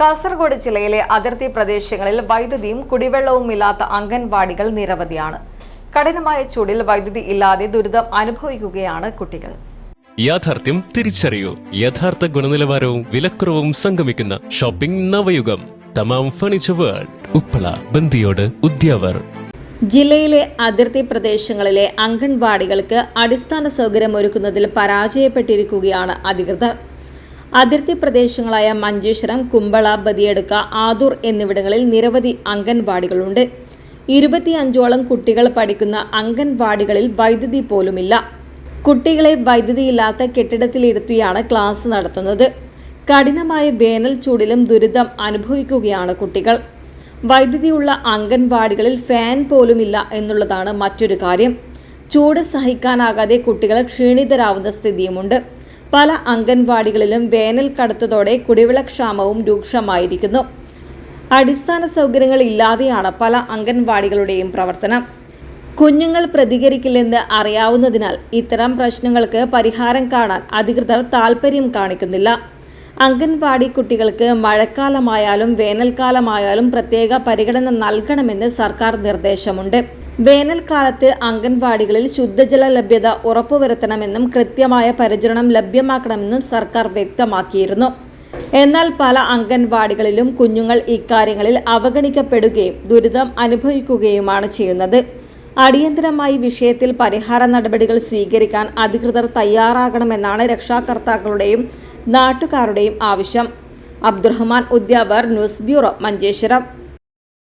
കാസർഗോഡ് ജില്ലയിലെ അതിർത്തി പ്രദേശങ്ങളിൽ വൈദ്യുതിയും കുടിവെള്ളവും ഇല്ലാത്ത അംഗൻവാടികൾ നിരവധിയാണ്. കഠിനമായ ചൂടിൽ വൈദ്യുതി ഇല്ലാതെ ദുരിതം അനുഭവിക്കുകയാണ് കുട്ടികൾ. യാഥാർത്ഥ്യം തിരിച്ചറിയൂ. യഥാർത്ഥ ഗുണനിലവാരവും വിലക്കുറവും സംഗമിക്കുന്ന shopping Navayugam. Tamam furniture world Uppala Bandiyod Udyavar. ജില്ലയിലെ അതിർത്തി പ്രദേശങ്ങളിലെ അംഗൻവാടികൾക്ക് അടിസ്ഥാന സൗകര്യം ഒരുക്കുന്നതിൽ പരാജയപ്പെട്ടിരിക്കുകയാണ് അധികൃതർ. അതിർത്തി പ്രദേശങ്ങളായ മഞ്ചേശ്വരം കുമ്പള ബദിയടുക്ക ആദൂർ എന്നിവിടങ്ങളിൽ നിരവധി അംഗൻവാടികളുണ്ട്. ഇരുപത്തിയഞ്ചോളം കുട്ടികൾ പഠിക്കുന്ന അംഗൻവാടികളിൽ വൈദ്യുതി പോലുമില്ല. കുട്ടികളെ വൈദ്യുതിയില്ലാത്ത കെട്ടിടത്തിലിരുത്തിയാണ് ക്ലാസ് നടത്തുന്നത്. കഠിനമായ വേനൽ ചൂടിലും ദുരിതം അനുഭവിക്കുകയാണ് കുട്ടികൾ. വൈദ്യുതിയുള്ള അംഗൻവാടികളിൽ ഫാൻ പോലുമില്ല എന്നുള്ളതാണ് മറ്റൊരു കാര്യം. ചൂട് സഹിക്കാനാകാതെ കുട്ടികൾ ക്ഷീണിതരാവുന്ന സ്ഥിതിയുമുണ്ട്. പല അംഗൻവാടികളിലും വേനൽ കടുത്തതോടെ കുടിവെള്ളക്ഷാമവും രൂക്ഷമായിരിക്കുന്നു. അടിസ്ഥാന സൗകര്യങ്ങൾ ഇല്ലാതെയാണ് പല അംഗൻവാടികളുടെയും പ്രവർത്തനം. കുഞ്ഞുങ്ങൾ പ്രതികരിക്കില്ലെന്ന് അറിയാവുന്നതിനാൽ ഇത്തരം പ്രശ്നങ്ങൾക്ക് പരിഹാരം കാണാൻ അധികൃതർ താൽപ്പര്യം കാണിക്കുന്നില്ല. അംഗൻവാടി കുട്ടികൾക്ക് മഴക്കാലമായാലും വേനൽക്കാലമായാലും പ്രത്യേക പരിഗണന നൽകണമെന്ന് സർക്കാർ നിർദ്ദേശമുണ്ട്. വേനൽക്കാലത്ത് അംഗൻവാടികളിൽ ശുദ്ധജല ലഭ്യത ഉറപ്പുവരുത്തണമെന്നും കൃത്യമായ പരിചരണം ലഭ്യമാക്കണമെന്നും സർക്കാർ വ്യക്തമാക്കിയിരുന്നു. എന്നാൽ പല അംഗൻവാടികളിലും കുഞ്ഞുങ്ങൾ ഇക്കാര്യങ്ങളിൽ അവഗണിക്കപ്പെടുകയും ദുരിതം അനുഭവിക്കുകയുമാണ് ചെയ്യുന്നത്. അടിയന്തരമായി വിഷയത്തിൽ പരിഹാര നടപടികൾ സ്വീകരിക്കാൻ അധികൃതർ തയ്യാറാകണമെന്നാണ് രക്ഷാകർത്താക്കളുടെയും നാട്ടുകാരുടെയും ആവശ്യം. Abdurahman Udyavar news bureau Manjeshwaram.